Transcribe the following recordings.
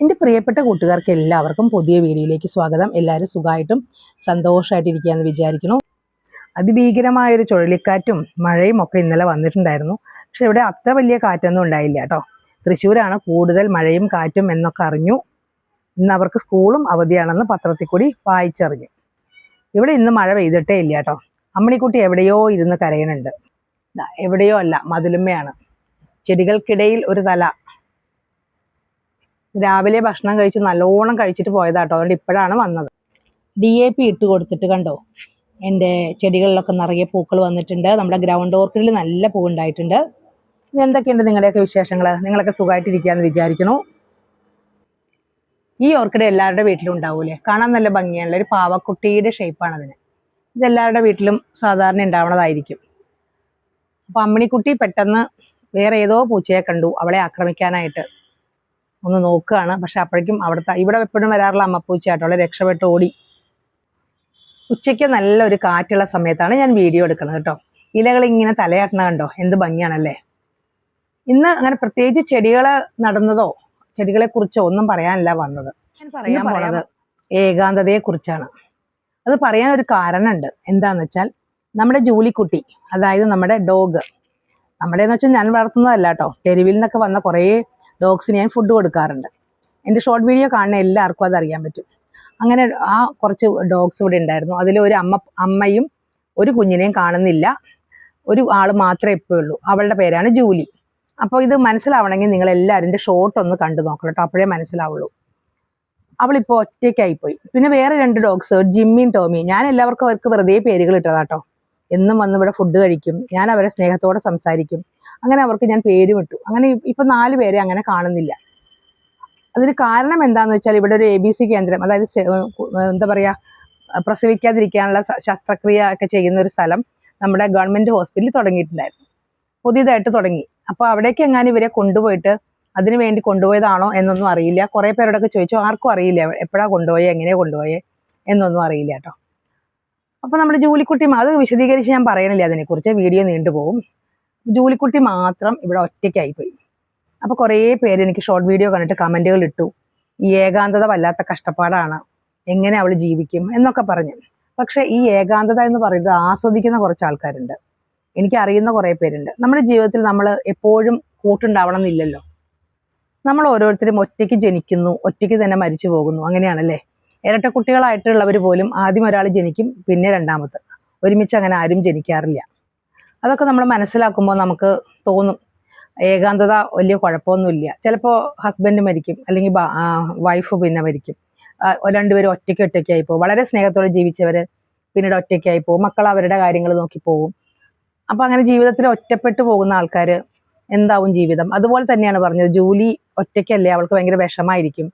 എന്റെ പ്രിയപ്പെട്ട കൂട്ടുകാർക്ക് എല്ലാവർക്കും പുതിയ വീഡിയോയിലേക്ക് സ്വാഗതം. എല്ലാവരും സുഖമായിട്ടും സന്തോഷമായിട്ടിരിക്കുകയെന്ന് വിചാരിക്കുന്നു. അതിഭീകരമായൊരു ചുഴലിക്കാറ്റും മഴയും ഒക്കെ ഇന്നലെ വന്നിട്ടുണ്ടായിരുന്നു. പക്ഷെ ഇവിടെ അത്ര വലിയ കാറ്റൊന്നും ഉണ്ടായില്ല കേട്ടോ. തൃശ്ശൂരാണ് കൂടുതൽ മഴയും കാറ്റും എന്നൊക്കെ അറിഞ്ഞു. ഇന്ന് അവർക്ക് സ്കൂളും അവധിയാണെന്ന് പത്രത്തിൽ കൂടി വായിച്ചറിഞ്ഞു. ഇവിടെ ഇന്ന് മഴ പെയ്തിട്ടേ ഇല്ല കേട്ടോ. അമ്മണിക്കുട്ടി എവിടെയോ ഇരുന്ന് കരയണുണ്ട് എവിടെയോ അല്ല മതിലുമ്മയാണ്. ചെടികൾക്കിടയിൽ ഒരു തല രാവിലെ ഭക്ഷണം കഴിച്ച് നല്ലോണം കഴിച്ചിട്ട് പോയതാട്ടോ. അതുകൊണ്ട് ഇപ്പോഴാണ് വന്നത്. ഡി എ പി ഇട്ട് കൊടുത്തിട്ട് കണ്ടോ? എന്റെ ചെടികളിലൊക്കെ നിറയെ പൂക്കൾ വന്നിട്ടുണ്ട്. നമ്മുടെ ഗ്രൗണ്ട് ഓർക്കിഡിൽ നല്ല പൂ ഉണ്ടായിട്ടുണ്ട് എന്തൊക്കെയുണ്ട് നിങ്ങളുടെയൊക്കെ വിശേഷങ്ങൾ നിങ്ങളൊക്കെ സുഖമായിട്ടിരിക്കുകയെന്ന് വിചാരിക്കണു ഈ ഓർക്കിഡ് എല്ലാവരുടെ വീട്ടിലും ഉണ്ടാവൂലേ? കാണാൻ നല്ല ഭംഗിയുള്ള ഒരു പാവക്കുട്ടിയുടെ ഷേപ്പാണ് അതിന്. ഇത് എല്ലാവരുടെ വീട്ടിലും സാധാരണ ഉണ്ടാവണതായിരിക്കും. അപ്പം അമ്മിണിക്കുട്ടി പെട്ടെന്ന് വേറെ ഏതോ പൂച്ചയെ കണ്ടു. അവളെ ആക്രമിക്കാനായിട്ട്. ഒന്ന് നോക്കുകയാണ്. പക്ഷെ അപ്പോഴേക്കും അവിടുത്തെ ഇവിടെ എപ്പോഴും വരാറുള്ള അമ്മപ്പൂച്ചയാട്ടോ അവളെ രക്ഷപ്പെട്ട് ഓടി. ഉച്ചയ്ക്ക് നല്ലൊരു കാറ്റുള്ള സമയത്താണ് ഞാൻ വീഡിയോ എടുക്കുന്നത് കേട്ടോ. ഇലകൾ ഇങ്ങനെ തലയാട്ടണ കണ്ടോ? എന്ത് ഭംഗിയാണല്ലേ? ഇന്ന് അങ്ങനെ പ്രത്യേകിച്ച് ചെടികൾ നടന്നതോ ചെടികളെ കുറിച്ചോ ഒന്നും പറയാനല്ല വന്നത്. ഞാൻ പറയാൻ പറയുന്നത് ഏകാന്തതയെ കുറിച്ചാണ്. അത് പറയാൻ ഒരു കാരണമുണ്ട്. എന്താന്ന് വെച്ചാൽ നമ്മുടെ ജൂലിക്കുട്ടി അതായത് നമ്മുടെ ഡോഗ് നമ്മുടെ എന്ന് വെച്ചാൽ ഞാൻ വളർത്തുന്നതല്ല കേട്ടോ. തെരുവിൽ നിന്നൊക്കെ വന്ന കുറേ ഡോഗ്സിന് ഞാൻ ഫുഡ് കൊടുക്കാറുണ്ട്. എന്റെ ഷോർട്ട് വീഡിയോ കാണുന്ന എല്ലാവർക്കും അതറിയാൻ പറ്റും. അങ്ങനെ ആ കുറച്ച് ഡോഗ്സ് ഇവിടെ ഉണ്ടായിരുന്നു. അതിൽ ഒരു അമ്മ അമ്മയും ഒരു കുഞ്ഞിനെയും കാണുന്നില്ല. ഒരു ആൾ മാത്രമേ ഇപ്പോൾ ഉള്ളൂ. അവളുടെ പേരാണ് ജൂലി. അപ്പോൾ ഇത് മനസ്സിലാവണമെങ്കിൽ നിങ്ങൾ എല്ലാവരും എന്റെ ഷോർട്ട് ഒന്ന് കണ്ടു നോക്കണം കേട്ടോ. അപ്പോഴേ മനസ്സിലാവുള്ളൂ. അവളിപ്പോൾ ഒറ്റയ്ക്കായിപ്പോയി. പിന്നെ വേറെ രണ്ട് ഡോഗ്സ് ജിമ്മിയും ടോമിയും. ഞാൻ എല്ലാവർക്കും അവർക്ക് വെറുതെ പേരുകൾ ഇട്ടതാട്ടോ. എന്നും വന്ന് ഇവിടെ ഫുഡ് കഴിക്കും. ഞാൻ അവരെ സ്നേഹത്തോടെ സംസാരിക്കും. അങ്ങനെ അവർക്ക് ഞാൻ പേര് ഇട്ടു അങ്ങനെ ഇപ്പൊ നാല് പേരെ അങ്ങനെ കാണുന്നില്ല. അതിന് കാരണം എന്താന്ന് വെച്ചാൽ ഇവിടെ ഒരു എ ബി സി കേന്ദ്രം അതായത് എന്താ പറയാ പ്രസവിക്കാതിരിക്കാനുള്ള ശസ്ത്രക്രിയ ഒക്കെ ചെയ്യുന്ന ഒരു സ്ഥലം നമ്മുടെ ഗവൺമെന്റ് ഹോസ്പിറ്റലിൽ തുടങ്ങിയിട്ടുണ്ടായിരുന്നു. പുതിയതായിട്ട് തുടങ്ങി. അപ്പോൾ അവിടേക്ക് എങ്ങാനും ഇവരെ കൊണ്ടുപോയിട്ട് അതിനു വേണ്ടി കൊണ്ടുപോയതാണോ എന്നൊന്നും അറിയില്ല. കുറേ പേരോടൊക്കെ ചോദിച്ചു ആർക്കും അറിയില്ല എപ്പോഴാണ് കൊണ്ടുപോയേ എങ്ങനെയാണ് കൊണ്ടുപോയേ എന്നൊന്നും അറിയില്ല കേട്ടോ. അപ്പോൾ നമ്മുടെ ജൂലിക്കുട്ടി അത് വിശദീകരിച്ച് ഞാൻ പറയണില്ല അതിനെക്കുറിച്ച്. വീഡിയോ നീണ്ടുപോകും ജൂലിക്കുട്ടി മാത്രം ഇവിടെ ഒറ്റയ്ക്കായിപ്പോയി. അപ്പോൾ കുറേ പേര് എനിക്ക് ഷോർട്ട് വീഡിയോ കണ്ടിട്ട് കമന്റുകൾ ഇട്ടു. ഈ ഏകാന്തത വല്ലാത്ത കഷ്ടപ്പാടാണ്. എങ്ങനെ അവൾ ജീവിക്കും എന്നൊക്കെ പറഞ്ഞു. പക്ഷേ ഈ ഏകാന്തത എന്ന് പറയുന്നത് ആസ്വദിക്കുന്ന കുറച്ച് ആൾക്കാരുണ്ട്. എനിക്ക് അറിയുന്ന കുറേ പേരുണ്ട്. നമ്മുടെ ജീവിതത്തിൽ നമ്മൾ എപ്പോഴും കൂട്ടുണ്ടാവണം എന്നില്ലല്ലോ. നമ്മൾ ഓരോരുത്തരും ഒറ്റയ്ക്ക് ജനിക്കുന്നു ഒറ്റയ്ക്ക് തന്നെ മരിച്ചു പോകുന്നു. അങ്ങനെയാണല്ലേ? ഇരട്ട കുട്ടികളായിട്ടുള്ളവർ പോലും ആദ്യം ഒരാൾ ജനിക്കും പിന്നെ രണ്ടാമത്തെ. ഒരുമിച്ച് അങ്ങനെ ആരും ജനിക്കാറില്ല. അതൊക്കെ നമ്മൾ മനസ്സിലാക്കുമ്പോൾ നമുക്ക് തോന്നും. ഏകാന്തത വലിയ കുഴപ്പമൊന്നുമില്ല. ചിലപ്പോൾ ഹസ്ബൻഡ് മരിക്കും അല്ലെങ്കിൽ വൈഫ് പിന്നെ മരിക്കും. രണ്ടുപേരും ഒറ്റയ്ക്ക് ഒറ്റയ്ക്കായി പോകും. വളരെ സ്നേഹത്തോടെ ജീവിച്ചവർ പിന്നീട് ഒറ്റയ്ക്കായി പോകും. മക്കൾ അവരുടെ കാര്യങ്ങൾ നോക്കി പോകും. അപ്പം അങ്ങനെ ജീവിതത്തിൽ ഒറ്റപ്പെട്ടു പോകുന്ന ആൾക്കാർ എന്താവും ജീവിതം? അതുപോലെ തന്നെയാണ് പറഞ്ഞത്. ജോലി ഒറ്റയ്ക്കല്ലേ അവൾക്ക് ഭയങ്കര വിഷമായിരിക്കും.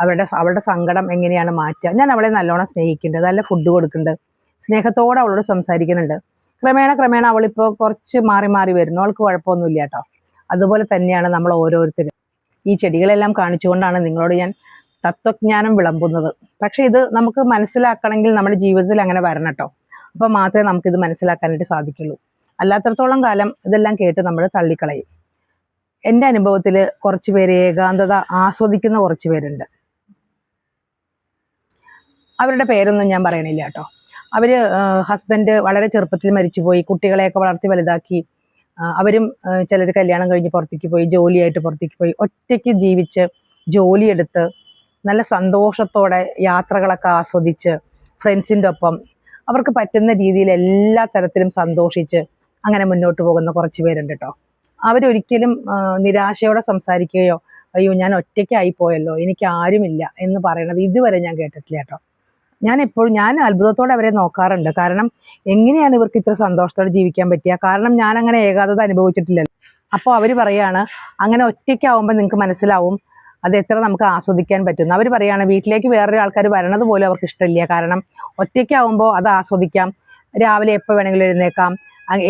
അവരുടെ അവളുടെ സങ്കടം എങ്ങനെയാണ് മാറ്റുക? ഞാൻ അവളെ നല്ലോണം സ്നേഹിക്കുന്നുണ്ട്. നല്ല ഫുഡ് കൊടുക്കുന്നുണ്ട്. സ്നേഹത്തോടെ അവളോട് സംസാരിക്കുന്നുണ്ട്. ക്രമേണ ക്രമേണ അവളിപ്പോൾ കുറച്ച് മാറി മാറി വരുന്നു. അവൾക്ക് കുഴപ്പമൊന്നുമില്ല കേട്ടോ. അതുപോലെ തന്നെയാണ് നമ്മൾ ഓരോരുത്തരും. ഈ ചെടികളെല്ലാം കാണിച്ചുകൊണ്ടാണ് നിങ്ങളോട് ഞാൻ തത്വജ്ഞാനം വിളമ്പുന്നത്. പക്ഷേ ഇത് നമുക്ക് മനസ്സിലാക്കണമെങ്കിൽ നമ്മുടെ ജീവിതത്തിൽ അങ്ങനെ വരണം കേട്ടോ. അപ്പോൾ മാത്രമേ നമുക്കിത് മനസ്സിലാക്കാനായിട്ട് സാധിക്കുള്ളൂ. അല്ലാത്തടത്തോളം കാലം ഇതെല്ലാം കേട്ട് നമ്മൾ തള്ളിക്കളയും. എന്റെ അനുഭവത്തിൽ കുറച്ച് പേര് ഏകാന്തത ആസ്വദിക്കുന്ന കുറച്ച് പേരുണ്ട്. അവരുടെ പേരൊന്നും ഞാൻ പറയണില്ല കേട്ടോ. അവർ ഹസ്ബൻഡ് വളരെ ചെറുപ്പത്തിൽ മരിച്ചുപോയി കുട്ടികളെയൊക്കെ വളർത്തി വലുതാക്കി. അവരും ചിലർ കല്യാണം കഴിഞ്ഞ് പുറത്തേക്ക് പോയി ജോലിയായിട്ട് പുറത്തേക്ക് പോയി ഒറ്റയ്ക്ക് ജീവിച്ച് ജോലിയെടുത്ത് നല്ല സന്തോഷത്തോടെ യാത്രകളൊക്കെ ആസ്വദിച്ച് ഫ്രണ്ട്സിന്റെ ഒപ്പം അവർക്ക് പറ്റുന്ന രീതിയിൽ എല്ലാ തരത്തിലും സന്തോഷിച്ച് അങ്ങനെ മുന്നോട്ട് പോകുന്ന കുറച്ച് പേരുണ്ട് കേട്ടോ. അവരൊരിക്കലും നിരാശയോടെ സംസാരിക്കുകയോ അയ്യോ ഞാൻ ഒറ്റയ്ക്കായി പോയല്ലോ എനിക്ക് ആരുമില്ല എന്ന് പറയണത് ഇതുവരെ ഞാൻ കേട്ടിട്ടില്ല കേട്ടോ. ഞാൻ എപ്പോഴും ഞാൻ അത്ഭുതത്തോടെ അവരെ നോക്കാറുണ്ട്. കാരണം എങ്ങനെയാണ് ഇവർക്ക് ഇത്ര സന്തോഷത്തോടെ ജീവിക്കാൻ പറ്റിയ? കാരണം ഞാൻ അങ്ങനെ ഏകാന്തത അനുഭവിച്ചിട്ടില്ലല്ലോ അപ്പോൾ അവർ പറയാണ് അങ്ങനെ ഒറ്റയ്ക്കാവുമ്പോൾ നിങ്ങൾക്ക് മനസ്സിലാവും അത് എത്ര നമുക്ക് ആസ്വദിക്കാൻ പറ്റുന്നു അവർ പറയാണ് വീട്ടിലേക്ക് വേറൊരു ആൾക്കാർ വരണത് പോലും അവർക്ക് ഇഷ്ടമില്ല. കാരണം ഒറ്റയ്ക്കാവുമ്പോൾ അത് ആസ്വദിക്കാം. രാവിലെ എപ്പോൾ വേണമെങ്കിലും എഴുന്നേക്കാം.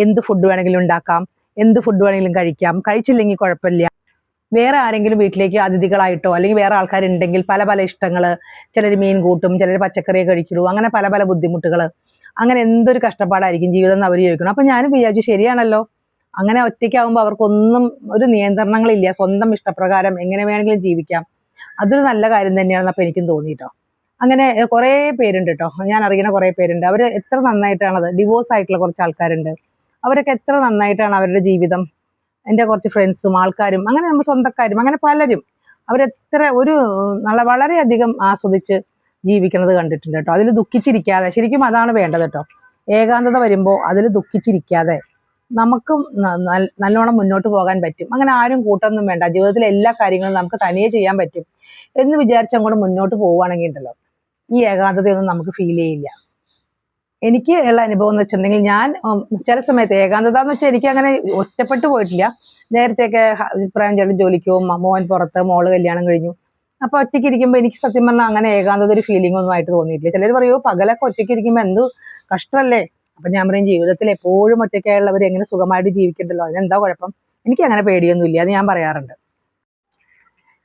എന്ത് ഫുഡ് വേണമെങ്കിലും ഉണ്ടാക്കാം. എന്ത് ഫുഡ് വേണമെങ്കിലും കഴിക്കാം. കഴിച്ചില്ലെങ്കിൽ കുഴപ്പമില്ല. വേറെ ആരെങ്കിലും വീട്ടിലേക്ക് അതിഥികളായിട്ടോ അല്ലെങ്കിൽ വേറെ ആൾക്കാരുണ്ടെങ്കിൽ പല പല ഇഷ്ടങ്ങൾ ചിലർ മീൻ കൂട്ടും ചിലർ പച്ചക്കറിയെ കഴിക്കുള്ളൂ അങ്ങനെ പല പല ബുദ്ധിമുട്ടുകൾ അങ്ങനെ എന്തൊരു കഷ്ടപ്പാടായിരിക്കും ജീവിതം എന്ന് അവർ ചോദിക്കണം. അപ്പം ഞാനും വിചാരിച്ചു ശരിയാണല്ലോ. അങ്ങനെ ഒറ്റയ്ക്കാവുമ്പോൾ അവർക്കൊന്നും ഒരു നിയന്ത്രണങ്ങളില്ല. സ്വന്തം ഇഷ്ടപ്രകാരം എങ്ങനെ വേണമെങ്കിലും ജീവിക്കാം. അതൊരു നല്ല കാര്യം തന്നെയാണെന്ന് അപ്പം എനിക്കും തോന്നിയിട്ടോ. അങ്ങനെ കുറേ പേരുണ്ട് കേട്ടോ ഞാൻ അറിയുന്ന കുറേ പേരുണ്ട്. അവർ എത്ര നന്നായിട്ടാണത് ഡിവോഴ്സ് ആയിട്ടുള്ള കുറച്ച് ആൾക്കാരുണ്ട്. അവരൊക്കെ എത്ര നന്നായിട്ടാണ് അവരുടെ ജീവിതം എന്റെ കുറച്ച് ഫ്രണ്ട്സും ആൾക്കാരും അങ്ങനെ നമ്മൾ സ്വന്തക്കാരും അങ്ങനെ പലരും അവരെത്ര ഒരു നല്ല വളരെയധികം ആസ്വദിച്ച് ജീവിക്കുന്നത് കണ്ടിട്ടുണ്ട് കേട്ടോ. അതിൽ ദുഃഖിച്ചിരിക്കാതെ ശരിക്കും അതാണ് വേണ്ടത് കേട്ടോ. ഏകാന്തത വരുമ്പോൾ അതിൽ ദുഃഖിച്ചിരിക്കാതെ നമുക്കും നല്ലോണം മുന്നോട്ട് പോകാൻ പറ്റും. അങ്ങനെ ആരും കൂട്ടൊന്നും വേണ്ട. ജീവിതത്തിലെ എല്ലാ കാര്യങ്ങളും നമുക്ക് തനിയെ ചെയ്യാൻ പറ്റും എന്ന് വിചാരിച്ച് അങ്ങോട്ട് മുന്നോട്ട് പോവുകയാണെങ്കിൽ ഉണ്ടല്ലോ. ഈ ഏകാന്തതയൊന്നും നമുക്ക് ഫീൽ ചെയ്യില്ല. എനിക്ക് ഉള്ള അനുഭവം എന്ന് വെച്ചിട്ടുണ്ടെങ്കിൽ ഞാൻ ചില സമയത്ത് ഏകാന്തത എന്ന് വെച്ചാൽ എനിക്ക് അങ്ങനെ ഒറ്റപ്പെട്ടു പോയിട്ടില്ല. നേരത്തെയൊക്കെ അഭിപ്രായം ചേട്ടൻ ജോലിക്ക് പോകും മോൻ പുറത്ത് മോൾ കല്യാണം കഴിഞ്ഞു. അപ്പൊ ഒറ്റയ്ക്ക് ഇരിക്കുമ്പോൾ എനിക്ക് സത്യം പറഞ്ഞാൽ അങ്ങനെ ഏകാന്തത ഒരു ഫീലിംഗ് ഒന്നും ആയിട്ട് തോന്നിയിട്ടില്ല. ചിലർ പറയുമോ പകലൊക്കെ ഒറ്റയ്ക്ക് ഇരിക്കുമ്പോൾ എന്ത് കഷ്ടമല്ലേ അപ്പൊ ഞാൻ പറയും ജീവിതത്തിൽ എപ്പോഴും ഒറ്റയ്ക്കായുള്ളവർ എങ്ങനെ സുഖമായിട്ട് ജീവിക്കണ്ടല്ലോ? അതിനെന്താ കുഴപ്പം? എനിക്ക് അങ്ങനെ പേടിയൊന്നുമില്ല അത് ഞാൻ പറയാറുണ്ട്.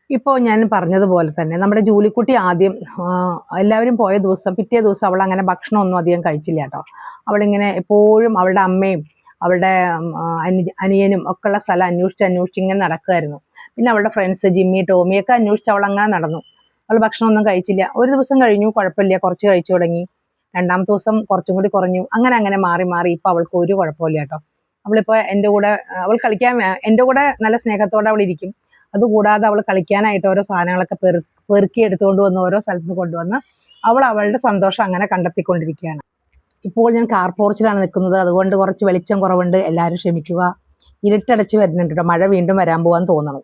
ഇപ്പോൾ ഞാൻ പറഞ്ഞതുപോലെ തന്നെ നമ്മുടെ ജൂലിക്കുട്ടി ആദ്യം എല്ലാവരും പോയ ദിവസം പിറ്റേ ദിവസം അവൾ അങ്ങനെ ഭക്ഷണമൊന്നും അധികം കഴിച്ചില്ല കേട്ടോ. അവളിങ്ങനെ എപ്പോഴും അവളുടെ അമ്മയും അവളുടെ അനു അനിയനും ഒക്കെ ഉള്ള സ്ഥലം അന്വേഷിച്ച് അന്വേഷിച്ച് ഇങ്ങനെ നടക്കുമായിരുന്നു. പിന്നെ അവളുടെ ഫ്രണ്ട്സ് ജിമ്മി ടോമിയൊക്കെ അന്വേഷിച്ച് അവൾ അങ്ങനെ നടന്നു. അവൾ ഭക്ഷണമൊന്നും കഴിച്ചില്ല. ഒരു ദിവസം കഴിഞ്ഞു കുഴപ്പമില്ല. കുറച്ച് കഴിച്ചു തുടങ്ങി. രണ്ടാമത്തെ ദിവസം കുറച്ചും കൂടി കുറഞ്ഞു. അങ്ങനെ അങ്ങനെ മാറി മാറി ഇപ്പോൾ അവൾക്ക് ഒരു കുഴപ്പമില്ല കേട്ടോ. അവളിപ്പോൾ എന്റെ കൂടെ അവൾ കളിക്കാൻ എന്റെ കൂടെ നല്ല സ്നേഹത്തോടെ അവൾ ഇരിക്കും. അതുകൂടാതെ അവൾ കളിക്കാനായിട്ട് ഓരോ സാധനങ്ങളൊക്കെ പെറു പെറുക്കി എടുത്തുകൊണ്ട് വന്ന് ഓരോ സ്ഥലത്ത് കൊണ്ടുവന്ന് അവൾ അവളുടെ സന്തോഷം അങ്ങനെ കണ്ടെത്തിക്കൊണ്ടിരിക്കുകയാണ്. ഇപ്പോൾ ഞാൻ കാർ പോർച്ചിലാണ് നിൽക്കുന്നത്. അതുകൊണ്ട് കുറച്ച് വെളിച്ചം കുറവുണ്ട്. എല്ലാവരും ക്ഷമിക്കുക. ഇരുട്ടടച്ച് വരുന്നുണ്ട് കേട്ടോ. മഴ വീണ്ടും വരാൻ പോകാൻ തോന്നണം.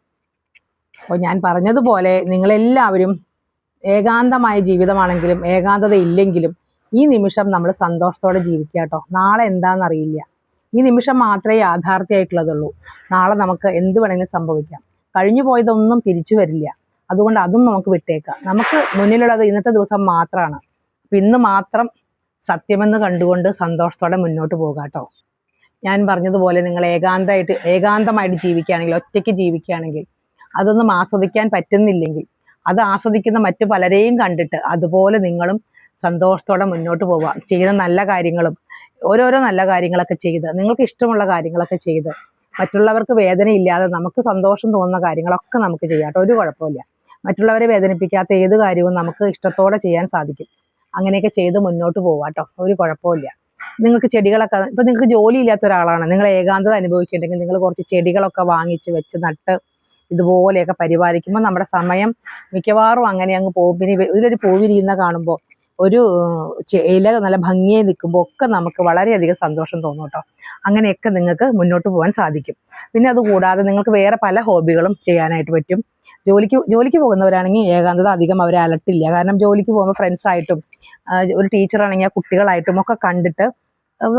അപ്പോൾ ഞാൻ പറഞ്ഞതുപോലെ നിങ്ങളെല്ലാവരും ഏകാന്തമായ ജീവിതമാണെങ്കിലും ഏകാന്തത ഇല്ലെങ്കിലും ഈ നിമിഷം നമ്മൾ സന്തോഷത്തോടെ ജീവിക്കുക കേട്ടോ. നാളെ എന്താണെന്നറിയില്ല. ഈ നിമിഷം മാത്രമേ യാഥാർത്ഥ്യമായിട്ടുള്ളതുള്ളൂ. നാളെ നമുക്ക് എന്ത് വേണമെങ്കിലും സംഭവിക്കാം. കഴിഞ്ഞു പോയതൊന്നും തിരിച്ചു വരില്ല. അതുകൊണ്ട് അതും നമുക്ക് വിട്ടേക്കാം. നമുക്ക് മുന്നിലുള്ളത് ഇന്നത്തെ ദിവസം മാത്രമാണ് ഇന്ന് മാത്രം സത്യമെന്ന് കണ്ടുകൊണ്ട് സന്തോഷത്തോടെ മുന്നോട്ട് പോകുക കേട്ടോ. ഞാൻ പറഞ്ഞതുപോലെ നിങ്ങൾ ഏകാന്തമായിട്ട് ഏകാന്തമായിട്ട് ജീവിക്കുകയാണെങ്കിൽ ഒറ്റയ്ക്ക് ജീവിക്കുകയാണെങ്കിൽ അതൊന്നും ആസ്വദിക്കാൻ പറ്റുന്നില്ലെങ്കിൽ അത് ആസ്വദിക്കുന്ന മറ്റു പലരെയും കണ്ടിട്ട് അതുപോലെ നിങ്ങളും സന്തോഷത്തോടെ മുന്നോട്ട് പോവുക. ചെയ്യുന്ന നല്ല കാര്യങ്ങളും ഓരോരോ നല്ല കാര്യങ്ങളൊക്കെ ചെയ്ത് നിങ്ങൾക്ക് ഇഷ്ടമുള്ള കാര്യങ്ങളൊക്കെ ചെയ്ത് മറ്റുള്ളവർക്ക് വേദനയില്ലാതെ നമുക്ക് സന്തോഷം തോന്നുന്ന കാര്യങ്ങളൊക്കെ നമുക്ക് ചെയ്യാം കേട്ടോ. ഒരു കുഴപ്പമില്ല മറ്റുള്ളവരെ വേദനിപ്പിക്കാത്ത ഏത് കാര്യവും നമുക്ക് ഇഷ്ടത്തോടെ ചെയ്യാൻ സാധിക്കും. അങ്ങനെയൊക്കെ ചെയ്ത് മുന്നോട്ട് പോവാം കേട്ടോ. ഒരു കുഴപ്പമില്ല നിങ്ങൾക്ക് ചെടികളൊക്കെ ഇപ്പം നിങ്ങൾക്ക് ജോലി ഇല്ലാത്ത ഒരാളാണ്. നിങ്ങൾ ഏകാന്തത അനുഭവിക്കുന്നുണ്ടെങ്കിൽ നിങ്ങൾ കുറച്ച് ചെടികളൊക്കെ വാങ്ങിച്ച് വെച്ച് നട്ട് ഇതുപോലെയൊക്കെ പരിപാലിക്കുമ്പോൾ നമ്മുടെ സമയം മിക്കവാറും അങ്ങനെ അങ്ങ് പോകും. പിന്നെ ഇതിലൊരു പൂവിരിയുന്ന കാണുമ്പോൾ ഒരു ഇല നല്ല ഭംഗിയായി നിൽക്കുമ്പോൾ ഒക്കെ നമുക്ക് വളരെയധികം സന്തോഷം തോന്നും കേട്ടോ. അങ്ങനെയൊക്കെ നിങ്ങൾക്ക് മുന്നോട്ട് പോകാൻ സാധിക്കും. പിന്നെ അതുകൂടാതെ നിങ്ങൾക്ക് വേറെ പല ഹോബികളും ചെയ്യാനായിട്ട് പറ്റും. ജോലിക്ക് ജോലിക്ക് പോകുന്നവരാണെങ്കിൽ ഏകാന്തത അധികം അവരെ അലട്ടില്ല. കാരണം ജോലിക്ക് പോകുമ്പോൾ ഫ്രണ്ട്സായിട്ടും ഒരു ടീച്ചറാണെങ്കിൽ കുട്ടികളായിട്ടും ഒക്കെ കണ്ടിട്ട്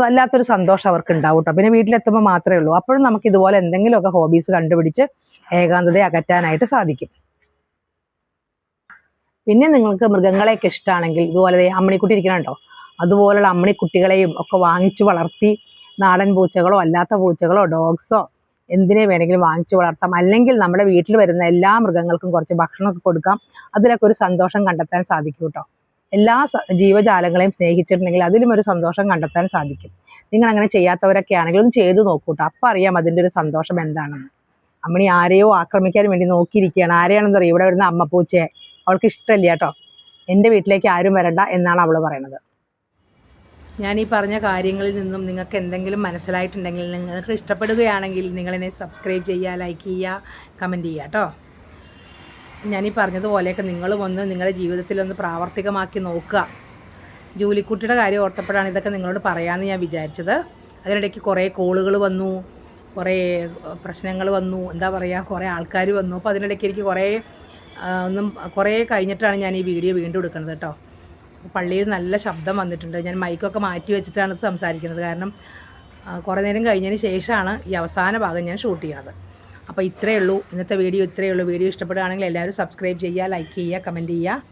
വല്ലാത്തൊരു സന്തോഷം അവർക്ക് ഉണ്ടാവും കേട്ടോ. പിന്നെ വീട്ടിലെത്തുമ്പോൾ മാത്രമേ ഉള്ളൂ. അപ്പോഴും നമുക്ക് ഇതുപോലെ എന്തെങ്കിലുമൊക്കെ ഹോബീസ് കണ്ടുപിടിച്ച് ഏകാന്തതയെ അകറ്റാനായിട്ട് സാധിക്കും. പിന്നെ നിങ്ങൾക്ക് മൃഗങ്ങളെയൊക്കെ ഇഷ്ടമാണെങ്കിൽ ഇതുപോലെ അമ്മിണിക്കുട്ടി ഇരിക്കണുണ്ടോ അതുപോലുള്ള അമ്മിണിക്കുട്ടികളെയും ഒക്കെ വാങ്ങിച്ച് വളർത്തി നാടൻ പൂച്ചകളോ അല്ലാത്ത പൂച്ചകളോ ഡോഗ്സോ എന്തിനെ വേണമെങ്കിലും വാങ്ങിച്ചു വളർത്താം. അല്ലെങ്കിൽ നമ്മുടെ വീട്ടിൽ വരുന്ന എല്ലാ മൃഗങ്ങൾക്കും കുറച്ച് ഭക്ഷണമൊക്കെ കൊടുക്കാം. അതിലൊക്കെ ഒരു സന്തോഷം കണ്ടെത്താൻ സാധിക്കും കേട്ടോ. എല്ലാ ജീവജാലങ്ങളെയും സ്നേഹിച്ചിട്ടുണ്ടെങ്കിൽ അതിലും ഒരു സന്തോഷം കണ്ടെത്താൻ സാധിക്കും. നിങ്ങൾ അങ്ങനെ ചെയ്യാത്തവരൊക്കെ ആണെങ്കിൽ ഒന്ന് ചെയ്തു നോക്കൂ കേട്ടോ. അപ്പം അറിയാം അതിന്റെ ഒരു സന്തോഷം എന്താണെന്ന്. അമ്മണി ആരെയോ ആക്രമിക്കാൻ വേണ്ടി നോക്കിയിരിക്കുകയാണ്. ആരെയാണെന്ന് അറിയാം ഇവിടെ വരുന്ന അമ്മപ്പൂച്ചയെ അവൾക്ക് ഇഷ്ടമില്ല കേട്ടോ. എന്റെ വീട്ടിലേക്ക് ആരും വരണ്ട എന്നാണ് അവൾ പറയുന്നത് ഞാൻ ഈ പറഞ്ഞ കാര്യങ്ങളിൽ നിന്നും നിങ്ങൾക്ക് എന്തെങ്കിലും മനസ്സിലായിട്ടുണ്ടെങ്കിൽ നിങ്ങൾക്ക് ഇഷ്ടപ്പെടുകയാണെങ്കിൽ നിങ്ങളെന്നെ സബ്സ്ക്രൈബ് ചെയ്യുക ലൈക്ക് ചെയ്യുക കമന്റ് ചെയ്യുക കേട്ടോ. ഞാനീ പറഞ്ഞതുപോലെയൊക്കെ നിങ്ങളും ഒന്ന് നിങ്ങളുടെ ജീവിതത്തിൽ ഒന്ന് പ്രാവർത്തികമാക്കി നോക്കുക. ജൂലിക്കുട്ടിയുടെ കാര്യം ഓർത്തപ്പോഴാണ് ഇതൊക്കെ നിങ്ങളോട് പറയാമെന്ന് ഞാൻ വിചാരിച്ചത്. അതിനിടയ്ക്ക് കുറേ കോളുകൾ വന്നു കുറേ പ്രശ്നങ്ങൾ വന്നു എന്താ പറയുക കുറേ ആൾക്കാർ വന്നു. അപ്പോൾ അതിനിടയ്ക്ക് എനിക്ക് കുറേ ഒന്നും കുറേ കഴിഞ്ഞിട്ടാണ് ഞാൻ ഈ വീഡിയോ വീണ്ടും എടുക്കുന്നത് കേട്ടോ. പള്ളിയിൽ നല്ല ശബ്ദം വന്നിട്ടുണ്ട്. ഞാൻ മൈക്കൊക്കെ മാറ്റി വെച്ചിട്ടാണ് സംസാരിക്കുന്നത്. കാരണം കുറേ നേരം കഴിഞ്ഞതിന് ശേഷമാണ് ഈ അവസാന ഭാഗം ഞാൻ ഷൂട്ട് ചെയ്യണത്. അപ്പോൾ ഇത്രയേ ഉള്ളൂ. ഇന്നത്തെ വീഡിയോ ഇത്രയേ ഉള്ളൂ. വീഡിയോ ഇഷ്ടപ്പെടുകയാണെങ്കിൽ എല്ലാവരും സബ്സ്ക്രൈബ് ചെയ്യുക ലൈക്ക് ചെയ്യുക കമന്റ് ചെയ്യുക.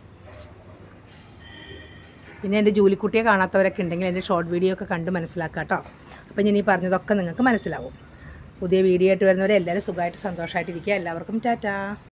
പിന്നെ എന്റെ ജൂലിക്കുട്ടിയെ കാണാത്തവരൊക്കെ ഉണ്ടെങ്കിൽ എന്റെ ഷോർട്ട് വീഡിയോ ഒക്കെ കണ്ട് മനസ്സിലാക്കുക കേട്ടോ. അപ്പം ഞാൻ ഈ പറഞ്ഞതൊക്കെ നിങ്ങൾക്ക് മനസ്സിലാവും. പുതിയ വീഡിയോ ആയിട്ട് വരുന്നവരെ എല്ലാവരും സുഖമായിട്ട് സന്തോഷമായിട്ടിരിക്കുക. എല്ലാവർക്കും ടാറ്റാ.